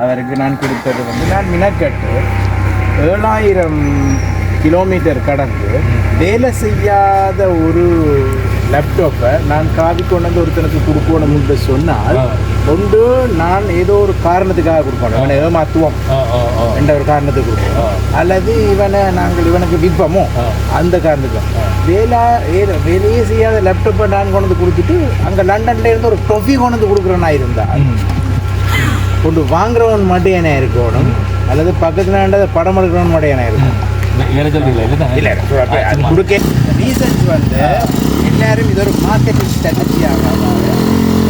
அவருக்கு நான் கொடுத்தது வந்து நான் மினக்கட்டு. ஏழாயிரம் கிலோமீட்டர் கடந்து வேலை செய்யாத ஒரு லேப்டாப்பை நான் காவி கொண்டு வந்து ஒருத்தனுக்கு கொடுக்கணும்னு சொன்னால் ஒன்று நான் ஏதோ ஒரு காரணத்துக்காக கொடுக்கணும் இவனை ஏமாத்துவோம் என்ற ஒரு காரணத்துக்கு கொடுப்போம். அல்லது இவனை நாங்கள் இவனுக்கு விற்போமோ? அந்த காரணத்துக்கு. வேலை ஏ- வேலையே செய்யாத லேப்டாப்பை நான் கொண்டு வந்து கொடுத்துட்டு அங்கே லண்டன்ல இருந்து ஒரு டொஃபி கொண்டு வந்து கொடுக்குறேன்னா இருந்தா கொண்டு வாங்குறவன் மட்டும் என்ன இருக்கணும். அல்லது பக்கத்துல நடந்த படம் எடுக்கிறவன் மட்டும் என்ன சொல்றீங்களா இல்லை அது கொடுக்க. ரீசன்ஸ் வந்து எல்லாரும் இது ஒரு மார்க்கெட்டிங் ஸ்ட்ராட்டஜியாக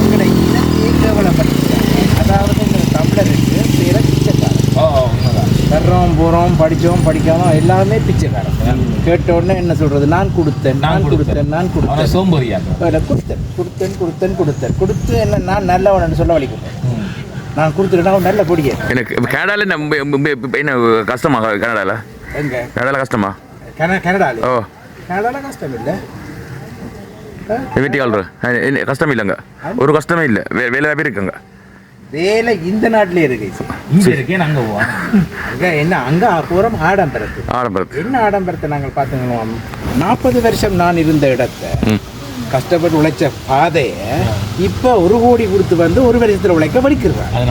உங்களை இனத்தையே கேவலப்படுத்திட்டாங்க அதாவது இந்த தமிழருக்கு பேரை பிச்சைக்காரன் வர்றோம் போகிறோம் படித்தோம் படிக்காம எல்லாமே பிச்சைக்காரன் கேட்ட உடனே என்ன சொல்றது? நான் கொடுத்தேன் நான் கொடுத்தேன். நான் கொடுத்தேன். சோம்பேறியாக்கும் இல்லை, கொடுத்தேன் கொடுத்தேன் கொடுத்தேன் கொடுத்தேன். கொடுத்து என்ன நான் நல்லவன் சொல்ல வலிக்கும் நான் அவன் நல்ல பொடிய. எனக்கு கனடாவில் என்ன கஷ்டமா கனடாவில் எங்க? கனடாவில் கஷ்டமா? கன கனடால. ஓ. கனடால கஷ்டம் இல்லை. வெட்டி ஆள்ற கஷ்டம் இல்லைங்க. ஒரு கஷ்டமே இல்லை. வேலை வாய்ப்பு இருக்குங்க. வேலை இந்த நாட்டிலே இருக்கு. இங்க இருக்கேன் அங்க அங்க என்ன அங்க போகிறோம் ஆடம்பரத்து. ஆடம்பரத்து. என்ன ஆடம்பரத்தை நாங்கள் பார்த்துக்கலாம் நாற்பது வருஷம் நான் இருந்த இடத்த கஷ்டப்பட்டு உழைச்ச பாதையை இப்போ ஒரு கோடி கொடுத்து வந்து ஒரு வருஷத்தில் உழைக்க அது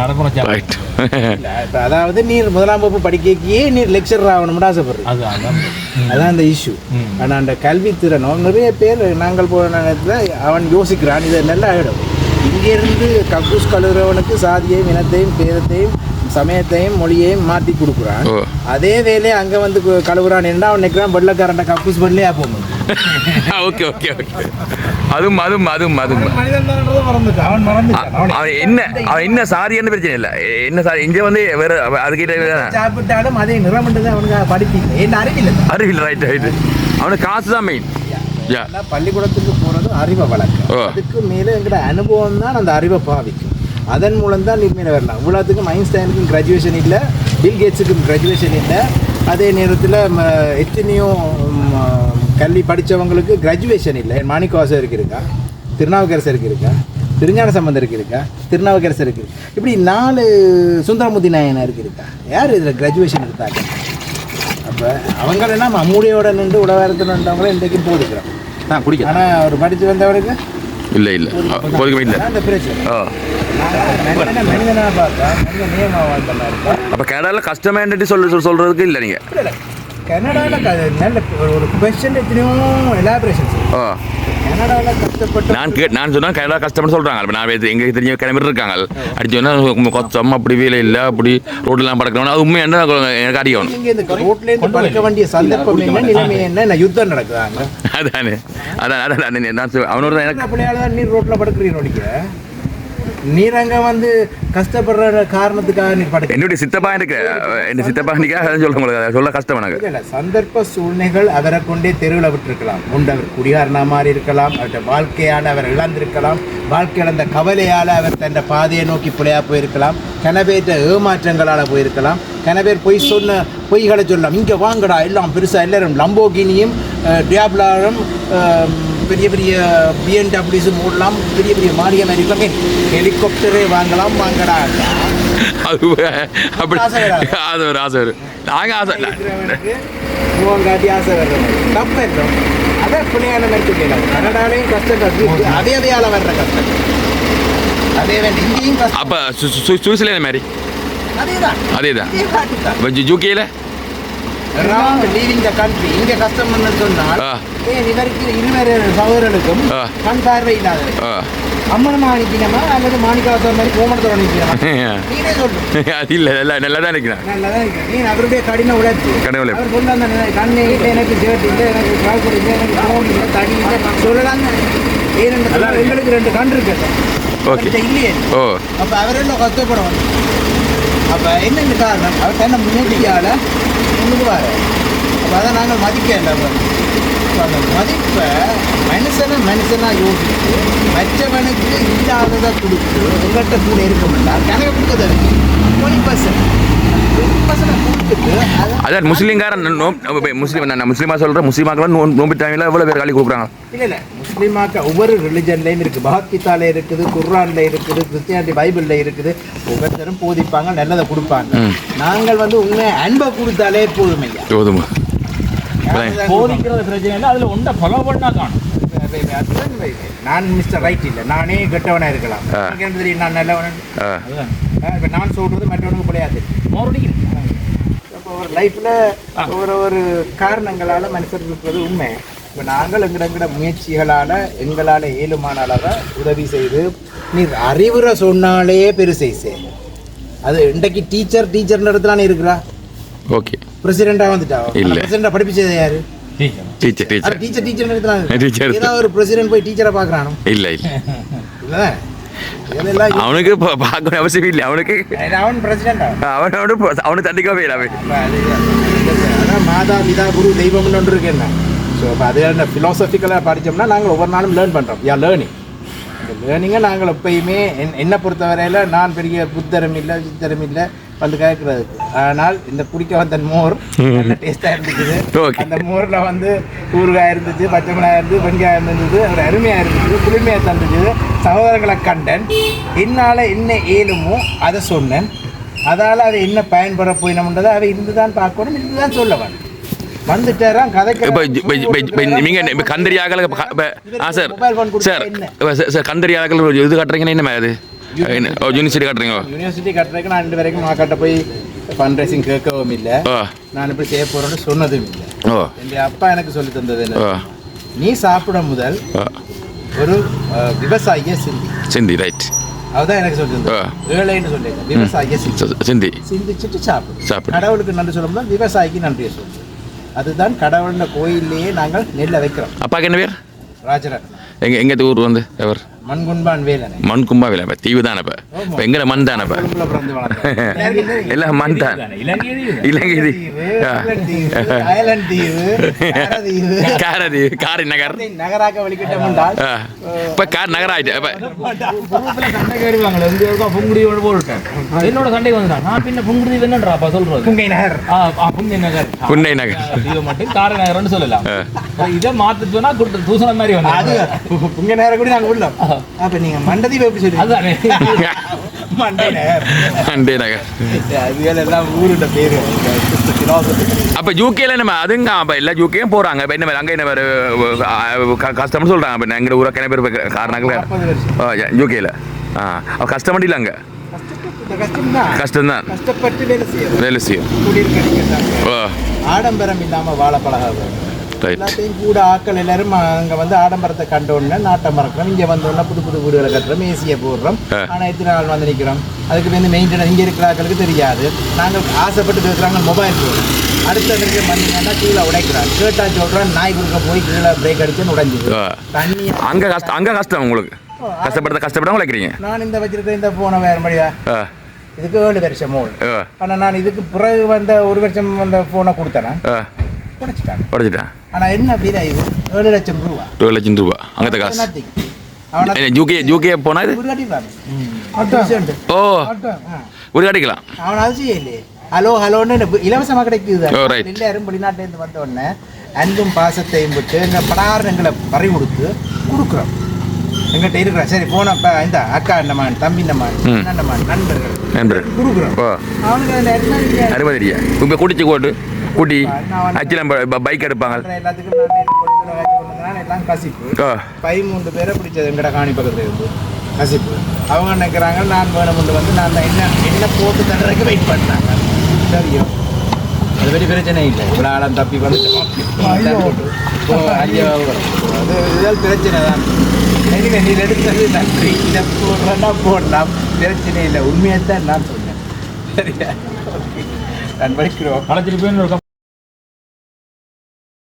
இப்போ அதாவது நீர் முதலாம் வகுப்பு படிக்கையே நீர் லெக்சரர் ஆகணும்னு ஆசைப்படுறீங்க அது அதான். அதான் அந்த இஷ்யூ. ஆனால் அந்த கல்வி திறனும் நிறைய பேர் நாங்கள் போன நேரத்தில் அவன் யோசிக்கிறான் இது நல்லா ஆகிடும் இங்கேருந்து கக்கூஸ் கழுவுறவனுக்கு சாதியையும் இனத்தையும் பேதத்தையும் சமயத்தையும் மொழியையும் மாற்றி கொடுக்குறான். அதே வேலையை அங்கே வந்து கழுவுறான் என்ன அவன் நிற்கிறான் வெள்ளக்காரன் கக்கூஸ் பண்ணலையா போகும் ஓகே ஓகே ஓகே. அதுவும் அதுவும் அதுவும் அதுவும் அவன் என்ன அவன் என்ன சாரின்னு பிரச்சனை இல்லை. என்ன சாரி இங்கே வந்து வேற அதுக்கிட்ட சாப்பிட்டாலும் அதே நிறமன்றது அவனுக்கு என்ன அறிவில்லை? அறிவில்லை ரைட் ரைட் அவனுக்கு காசு தான் மெயின் பள்ளிக்கூடத்துக்கு போகிறது அறிவை வளர்க்கும். அதுக்கு மேலே எங்கிற அனுபவம் தான் அந்த அறிவை பாவிக்கும். அதன் மூலம் தான் நீர்மையில வரலாம். இவ்வளோத்துக்கும் ஐன்ஸ்டைனுக்கும் கிராஜுவேஷன் இல்லை. பில் கேட்ஸுக்கும் கிராஜுவேஷன் இல்லை. அதே நேரத்தில் எத்தனையோ ம, கல்வி படித்தவங்களுக்கு கிராஜுவேஷன் இல்லை மாணிக்கவாசருக்கு இருக்கா திருநாவுக்கரசருக்கு இருக்கா திருஞான சம்பந்தருக்கு இருக்கா திருநாவுக்கரசருக்கு இருக்கு இப்படி நாலு சுந்தரமுதி நாயனருக்கு இருக்கா யார் இதில் கிராஜுவேஷன் எடுத்தாங்க அப்போ அவங்க என்ன மம்முடியோட நின்று உலகத்தில் நின்றவங்களும் இன்றைக்கும் போதுக்கிறோம் நான் குடிக்க ஆனால் அவர் படித்து வந்தவருக்கு இல்லை இல்லை போதுக்கமே இல்லை அப்போ கனடாவில் கஷ்டமேன்ட்டு சொல்ல சொல்கிறதுக்கு இல்லை நீங்கள் இல்லை கனடாவில் நல்ல ஒரு- ஒரு கொஸ்டின் எத்தனையோ எலாபரேஷன்ஸ் ஓ கனடாவில் கஷ்டப்பட்டு நான் கே நான் சொன்னா கனடா கஷ்டம்னு சொல்கிறாங்க இப்போ நான் எங்க தெரிஞ்ச கிளம்பி இருக்காங்க. அடிச்சு சொன்னால் கஷ்டம் அப்படி வேலை இல்லை அப்படி ரோடெல்லாம் படக்கணும் அது உண்மை என்ன எனக்கு இந்த ரோட்லேருந்து படுக்க வேண்டிய சந்தர்ப்பம் என்ன? நிலைமை என்ன? யுத்தம் நடக்குதாங்க அதானே. அதான் அதான் அதான். நான் அவனோட எனக்கு நீர் ரோட்டில் படுக்கிறீங்க நோடிக்க நீர் அங்கே வந்து கஷ்டப்படுற காரணத்துக்காக நீர் படுக்க என்னுடைய சித்தப்பா எனக்கு என்ன சித்தப்பா நிற்க சொல்ல உங்களுக்கு சொல்ல கஷ்டம் எனக்கு. இல்ல, சந்தர்ப்ப சூழ்நிலைகள் அவரை கொண்டே தெருவில் விட்டிருக்கலாம். ஒன்று அவர் குடிகாரனா மாறி இருக்கலாம் அவருடைய வாழ்க்கையால் அவர் இழந்திருக்கலாம் வாழ்க்கை இழந்த கவலையால் அவர் தன் பாதையை நோக்கி பிழையா போயிருக்கலாம் கனவேற்ற ஏமாற்றங்களால் போயிருக்கலாம் கனவேர் பொய் சொன்ன பொய்களை சொல்லலாம். இங்கே வாங்கடா எல்லாம் பெருசாக எல்லாரும் லம்போகினியும் டியாப்லாரும் பெரிய பெரிய பிஎன்டபிள்யூஸும் ஓடலாம் பெரிய பெரிய மாறியம் இருக்கலாம் ஹெலிகாப்டரே வாங்கலாம். வாங்கடா. அது அப்படி. அது ஒரு ஆசை வரும் நாங்கள் ஆசை ஆசை வர்றது தப்பு இருக்கும் அதை பிள்ளையான சொல்லலாம் கனடாலையும் கஷ்டம் கஷ்டம் அதே அதையால வர்ற கஷ்டம். அதே வேண்டாம் இங்கேயும் அப்போ சுவிட்சர்லாந்து மாதிரி. அதே தான். அதே தான் அதே தான் leaving the country. இங்க கஷ்டம் சொன்னால் இவருக்கு இருவர் சகோதரனுக்கும் ஆ. கண் பார்வை இல்லாத ஆ. அம்மனமா அனுப்பினமா அல்லது மாணிக்கவாசம் மாதிரி கோமணத்தோட சொல்லு. அது இல்லை நல்லா நல்லா தான் இருக்கிறேன் நல்லதான் இருக்கு நீ அவருடைய கடின உழைப்பு. கடின உழைப்பு. அவர் சொல்ல அந்த கண்ணு இல்லை எனக்கு ஷர்ட் இல்லை எனக்கு ட்ராவுசர் இல்லை எனக்கு ஃபோன் இல்லை தடி இல்லை சொல்லலாம் ஏனென்று எங்களுக்கு ரெண்டு கண் இருக்கு. அவர்கிட்ட இல்லையே. ஓ. அப்போ அவர் என்ன கஷ்டப்படணும் அப்போ என்னென்ன காரணம்? அவர் தன்னை முன்னேற்றியால் சொல்லுவார். அப்போ அதை நாங்கள் மதிக்க இல்லை அந்த மதிப்பை மனுஷனை மனுஷனாக யோசித்து மற்றவனுக்கு இல்லாததை கொடுத்து எங்கள்கிட்ட கூட இருக்க மாட்டார். கணக்கு கொடுக்க தருங்க டுவெண்ட்டி பர்சன்ட் அதான் முஸ்லீம்காரன் முஸ்லீம் நான் முஸ்லீமா சொல்கிறேன் முஸ்லீமாக்கெல்லாம் நோ நோம்பு டைமில் எவ்வளோ பேர் காலி கொடுக்குறாங்க இல்ல இல்ல. முஸ்லீமாக்க ஒவ்வொரு ரிலிஜன்லயும் இருக்கு. பகவத்கீதால இருக்குது குர்ஆன்ல இருக்குது கிறிஸ்டியானிட்டி பைபிள்ல இருக்குது. ஒவ்வொருத்தரும் போதிப்பாங்க நல்லதை கொடுப்பாங்க. நாங்கள் வந்து உண்மை அன்பை கொடுத்தாலே போதும் ஐயா. போதுமா? போதிக்கிறது பிரச்சனை இல்லை அதுல ஒன்றை ஃபாலோ பண்ணா காணும். நான் மிஸ்டர் ரைட் இல்லை. நானே கெட்டவனா இருக்கலாம். எனக்கு தெரியும் நான் நல்லவன். இப்போ நான் சொல்றது மற்றவனுக்கு பிள்ளையாது மறுபடியும் அப்போ ஒரு லைஃப்ல ஒரு ஒரு காரணங்களால மனுஷர் இருக்கிறது உண்மை. இப்போ நாங்கள் எங்கட எங்கட முயற்சிகளால எங்களால ஏழுமான அளவை உதவி செய்து நீ அறிவுரை சொன்னாலே பெருசை செய் அது இன்றைக்கு டீச்சர் டீச்சர் இடத்துல இருக்கிறா? ஓகே பிரசிடெண்டா வந்துட்டா? இல்ல. பிரசிடெண்டா படிப்பிச்சது யாரு? டீச்சர் டீச்சர் டீச்சர் டீச்சர் இடத்துல Teacher. ஏதாவது ஒரு பிரசிடென்ட் போய் டீச்சரை பார்க்கறானோ இல்லை இல்லை. இல்லை. அவனுக்கு பார்க்க அவசியம் இல்லை. அவனுக்கு அவன் அவன் அவனு அவனு தண்டிக்கவே இல்லை அவன். மாதா பிதா குரு தெய்வம்னு ஒன்று இருக்கு என்ன? ஸோ அப்போ அது என்ன ஃபிலாசபிக்கலாக படித்தோம்னா நாங்கள் ஒவ்வொரு நாளும் லேர்ன் பண்ணுறோம் யா லேர்னிங் இந்த லேர்னிங்கை நாங்கள் எப்பயுமே என் என்னை பொறுத்தவரையில் நான் பெரிய புத்தரும் இல்லை சித்தரும் இல்லை. வந்து கேட்குறது. ஆனால் இந்த குடிக்க வந்த மோர் நல்ல டேஸ்ட்டாக இருந்துச்சு. அந்த மோரில் வந்து ஊறுகாய் இருந்துச்சு பச்சை மிளகாய் இருந்துச்சு வெங்காயம் இருந்துச்சு ஒரு அருமையாக இருந்துச்சு குளிமையாக தந்துச்சு. சகோதரங்களை கண்டன். என்னால் என்ன ஏழுமோ அதை சொன்னேன். அதால் அது என்ன பயன்பட போயினோம்ன்றதை அதை இருந்து தான் பார்க்கணும் இருந்து தான் சொல்ல வேண்டும் வந்துட்டாராம் கதைக்கு இப்போ ஆ சார். சார் சார் ஒரு இது கட்டுறீங்கன்னா என்ன அது? ரெண்டு வரைக்கும் மாக்காட்ட போய் ஃபண்ட் ரைசிங் கேட்கவும் இல்லை ஓ நான் இப்படி செய்ய போகிறேன்னு சொன்னதும் இல்லை ஓ என் அப்பா எனக்கு சொல்லி ஓ நீ சாப்பிட முதல் ஒரு விவசாயிய சிந்தி சிந்தி ரைட் அதுதான் எனக்கு சொல்லி தந்தது ஆ. ஏழைன்னு சொல்லியிருக்கேன் விவசாயிய சிந்தி சிந்தி சிந்திச்சுட்டு சாப்பிடு சாப்பிடு. கடவுளுக்கு நன்றி சொல்லும்போது விவசாயிக்கு நன்றியை சொல்லு அதுதான் கடவுள்ன கோயில்லையே நாங்கள் நெல்லை வைக்கிறோம் அப்பாக்கு என்ன பேர் ராஜரத்னம் எங்க எங்க ஊர் வந்து எவர் மண் கும்பாவில் இப்போ தீவு தானே இப்போ மண் தானே எல்லாம் மண் தான். இலங்கை காரதீவு. காரி நகர். இப்போ கார் நகர் ஆயிட்டு என்னோட சண்டை வந்துட்டான் நான் பின்ன புங்குடி என்னன்றாப்பா சொல்றது? புங்கை நகர். புங்கை நகர். புன்னை நகர். மட்டும் கார நகர்னு சொல்லலாம். இதை மாத்து சொன்னா குட்டு தூசணம் மாதிரி அது வந்து புங்கை நகர் கூட நாங்க உள்ளோம் அப்ப நீங்க மண்டதீவு எப்படி அதுதானே மண்டை நகர் அண்டே நகர் அதுகள் எல்லாம் ஊருட பேரு. அப்போ யூகேல நம்ம அதுங்க அப்போ எல்லா யூகேயும் போகிறாங்க இப்போ என்ன அங்கே என்ன வேறு கஸ்டமர் சொல்கிறாங்க இப்போ எங்கள் ஊரை பேர் காரணங்கள் யூகேல ஆ அப்போ கஷ்டம் இல்லை அங்கே? கஷ்டப்பட்ட கஷ்டம்தான். கஷ்டம்தான். கஷ்டப்பட்டு வேலை செய்யணும் வேலை செய்யும். ஆடம்பரம் இல்லாம வாழ பழகாது எல்லாத்தையும் கூட ஆட்கள் எல்லாரும் அங்க வந்து ஆடம்பரத்தை கண்ட உடனே நாட்டை மறக்கிறோம். இங்க வந்த உடனே புது புது வீடுகளை கட்டுறோம் ஏசியை போடுறோம். ஆ. ஆனா எத்தனை நாள் வந்து நிக்கிறோம்? அதுக்கு வந்து மெயின்டெனன்ஸ் இங்க இருக்கிற ஆட்களுக்கு தெரியாது. நாங்கள் ஆசைப்பட்டு கேட்குறாங்க மொபைல் போன் அடுத்த இடத்துக்கு வந்தீங்கன்னா கீழே உடைக்கிறான் கேட்டா சொல்றேன் நாய் குறுக்க போய் கீழே பிரேக் அடிச்சு உடைஞ்சிது. தண்ணி அங்கே கஷ்டம் அங்கே கஷ்டம் உங்களுக்கு? கஷ்டப்படுத்த கஷ்டப்பட உழைக்கிறீங்க? நான் இந்த வச்சிருக்க இந்த போனை வேற மாதிரியா? இதுக்கு ஏழு வருஷம் ஆ. ஆனா நான் இதுக்கு பிறகு வந்த ஒரு வருஷம் வந்த போனை கொடுத்தேன்? உடைச்சிட்டாங்க. உடச்சிட்டேன் ஆனா என்ன இது? ஏழு லட்சம் ரூபா. டூ லட்சம் ரூபா. அங்கே காசு. அவனை இது? ஓ. ஒரு அது செய்யலையே ஹலோ ஹலோன்னு எனக்கு இலவசமா கிடைக்குது. எல்லாரும் வெளிநாட்டிலேருந்து வந்த உடனே அன்பும் பாசத்தையும் விட்டு எங்க படார் எங்களை பறி கொடுத்து கொடுக்குறோம். எங்கிட்ட இருக்கிற சரி போன இந்த அக்கா என்னமான் தம்பி என்னமான் ம். என்னமான் நண்பர்கள் நண்பர் கொடுக்குறோம். ஓ. அவனுக்கு இல்லையா? அறுபது இப்போ குடிச்சு போட்டு. கூட்டி அச்சிலம் பைக் எடுப்பாங்க. எல்லாம் கசிப்பு. ஓ பதிமூன்று பேரை பிடிச்சது எங்கட காணி பக்கத்துல இருந்து. கசிப்பு. அவங்க நினைக்கிறாங்க நான் வேணும்னு வந்து நான் என்ன என்ன போட்டு தண்டனைக்கு வெயிட் பண்ணாங்க சரியோ. அது பெரிய பிரச்சனை இல்லை. இவ்வளோ ஆழம் தப்பி வந்து அது இதுதான் பிரச்சனை தான். எனவே நீ எடுத்தது? நன்றி. இதை போடுறேன்னா போடலாம். பிரச்சனை இல்லை. உண்மையை தான் நான் சொன்னேன் சரியா? நான் படிக்கிறோம் களைச்சிட்டு போய்